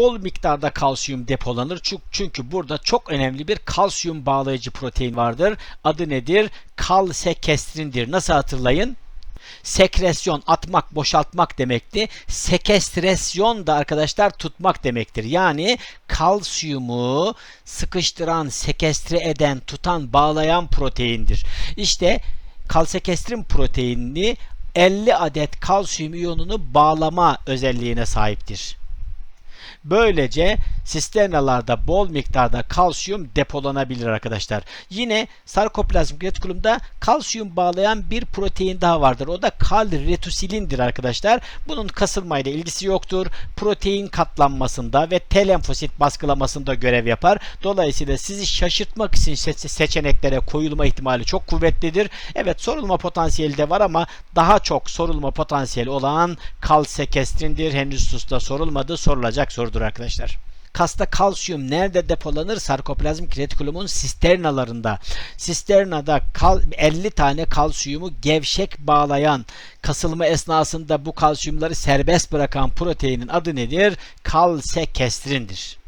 bol miktarda kalsiyum depolanır. Çünkü, burada çok önemli bir kalsiyum bağlayıcı protein vardır. Adı nedir? Kalsekestrindir. Nasıl hatırlayın? Sekresyon atmak, boşaltmak demekti. Sekestresyon da arkadaşlar tutmak demektir. Yani kalsiyumu sıkıştıran, sekestre eden, tutan, bağlayan proteindir. İşte kalsekestrin proteinini 50 adet kalsiyum iyonunu bağlama özelliğine sahiptir. Böylece sisternalarda bol miktarda kalsiyum depolanabilir arkadaşlar. Yine sarkoplazmik retikulumda kalsiyum bağlayan bir protein daha vardır. O da kalretosilindir arkadaşlar. Bunun kasılmayla ilgisi yoktur. Protein katlanmasında ve T lenfosit baskılamasında görev yapar. Dolayısıyla sizi şaşırtmak için se- seçeneklere koyulma ihtimali çok kuvvetlidir. Evet sorulma potansiyeli de var ama daha çok sorulma potansiyeli olan kalsekestrindir. Henüz susta sorulmadı. Sorulacak sorudur arkadaşlar. Kasta kalsiyum nerede depolanır? Sarkoplazmik retikulumun sisternalarında. Sisternada kal- 50 tane kalsiyumu gevşek bağlayan, kasılma esnasında bu kalsiyumları serbest bırakan proteinin adı nedir? Kalsekestrindir.